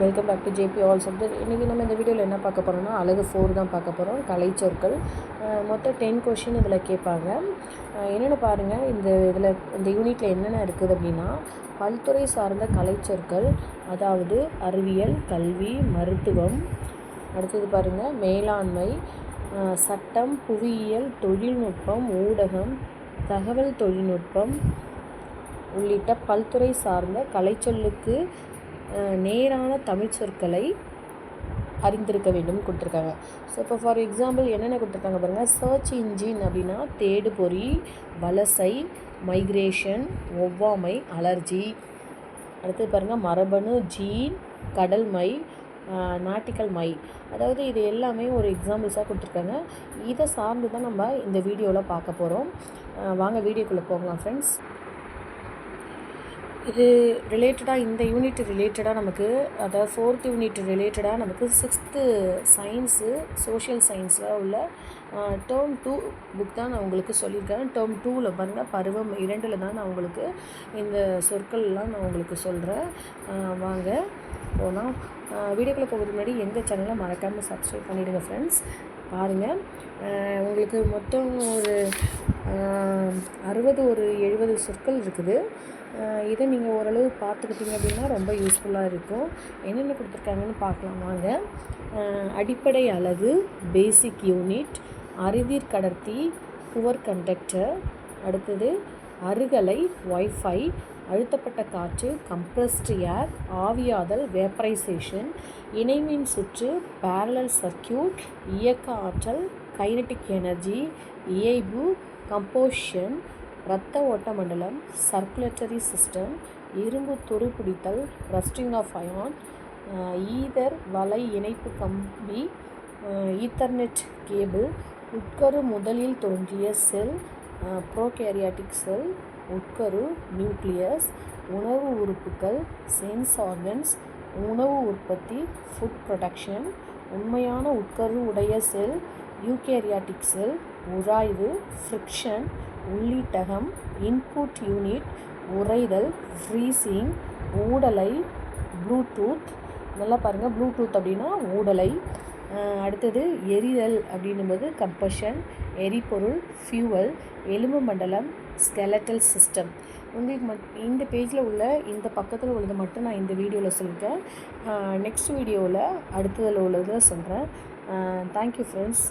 Welcome back to JP all subject இன்றைக்கி நம்ம இந்த வீடியோவில் என்ன பார்க்க போகிறோம்னா அழகு ஃபோர் தான் பார்க்க போகிறோம் கலைச்சொற்கள் மொத்தம் டென் கொஷின் இதில் கேட்பாங்க. என்னென்ன பாருங்கள் இந்த இதில் இந்த யூனிட்டில் என்னென்ன இருக்குது அப்படின்னா பல்துறை சார்ந்த கலைச்சொற்கள் அதாவது அறிவியல் கல்வி மருத்துவம். அடுத்தது பாருங்கள் மேலாண்மை சட்டம் புவியியல் தொழில்நுட்பம் ஊடகம் தகவல் தொழில்நுட்பம் உள்ளிட்ட பல்துறை சார்ந்த கலைச்சொல்லுக்கு நேரான தமிழ் சொற்களை அறிந்திருக்க வேண்டும் கொடுத்துருக்காங்க. ஸோ இப்போ ஃபார் எக்ஸாம்பிள் என்னென்ன கொடுத்துருக்காங்க பாருங்கள் சர்ச் இன்ஜின் அப்படின்னா தேடுபொறி வலசை மைக்ரேஷன் ஒவ்வாமை அலர்ஜி. அடுத்தது பாருங்கள் மரபணு ஜீன் கடல் மை நாட்டிக்கல் மை. அதாவது இது எல்லாமே ஒரு எக்ஸாம்பிள்ஸாக கொடுத்துருக்காங்க. இதை சார்ந்து தான் நம்ம இந்த வீடியோவில் பார்க்க போகிறோம் வாங்க வீடியோக்குள்ளே போகலாம் ஃப்ரெண்ட்ஸ் இது ரிலேட்டடாக இந்த யூனிட் ரிலேட்டடாக நமக்கு அதாவது ஃபோர்த் யூனிட் ரிலேட்டடாக நமக்கு சிக்ஸ்த்து சயின்ஸு சோஷியல் சயின்ஸில் உள்ள டேர்ம் டூ புக் தான் நான் உங்களுக்கு சொல்லியிருக்கேன். டேர்ம் டூவில் பாருங்கள் பருவம் இரண்டில் தான் நான் உங்களுக்கு இந்த சொற்கள்லாம் நான் உங்களுக்கு சொல்கிறேன் வாங்க. போனால் வீடியோக்குள்ளே போகிறதுக்கு முன்னாடி எங்கள் சேனலை மறக்காமல் சப்ஸ்கிரைப் பண்ணிவிடுங்க ஃப்ரெண்ட்ஸ் பாருங்கள் உங்களுக்கு மொத்தம் ஒரு அறுபது ஒரு எழுபது சொற்கள் இருக்குது. இதை நீங்கள் ஓரளவு பார்த்துக்கிட்டிங்க அப்படின்னா ரொம்ப யூஸ்ஃபுல்லாக இருக்கும். என்னென்ன கொடுத்துருக்காங்கன்னு பார்க்கலாம் வாங்க. அடிப்படை அளவு பேசிக் யூனிட் அறிவீர் கடத்தி புவர் கண்டக்டர் அடுத்தது அருகலை ஒய்ஃபை அழுத்தப்பட்ட காற்று கம்ப்ரஸ்ட் ஏர் ஆவியாதல் வேப்பரைசேஷன் இணைமின் சுற்று பேரலல் சர்க்கியூட் இயக்க ஆற்றல் கைனட்டிக் எனர்ஜி இயைபு கம்போஷன் இரத்த ஓட்ட மண்டலம் சர்க்குலேட்டரி சிஸ்டம் இரும்பு துருப்பிடித்தல் ரஸ்டிங் ஆஃப் அயான் ஈதர் வலை இணைப்பு கம்பி ஈத்தர்நெட் கேபிள் உட்கரு முதலில் தோன்றிய செல் ப்ரோகேரியாட்டிக் செல் உட்கரு நியூக்ளியஸ் உணவு உறுப்புகள் சென்ஸ் ஆர்கன்ஸ் உணவு உற்பத்தி ஃபுட் ப்ரொடக்ஷன் உண்மையான உட்கரு உடைய செல் யூகேரியாட்டிக் செல் உராய்வு ஃப்ரிக்ஷன் உள்ளீட்டகம் இன்புட் யூனிட் உறைதல் ஃப்ரீசிங் ஊடலை ப்ளூடூத் நல்லா பாருங்கள் ப்ளூடூத் அப்படின்னா ஊடலை அடுத்தது எரிதல் அப்படின்னும்போது கம்பஷன் எரிபொருள் ஃபியூவல் எலும்பு மண்டலம் ஸ்கெலட்டல் சிஸ்டம். உங்களுக்கு மட் இந்த பேஜில் உள்ள இந்த பக்கத்தில் உள்ளது மட்டும் நான் இந்த வீடியோவில் சொல்லிட்டேன். நெக்ஸ்ட் வீடியோவில் அடுத்ததில் உள்ளதை சொல்கிறேன் தேங்க்யூ ஃப்ரெண்ட்ஸ்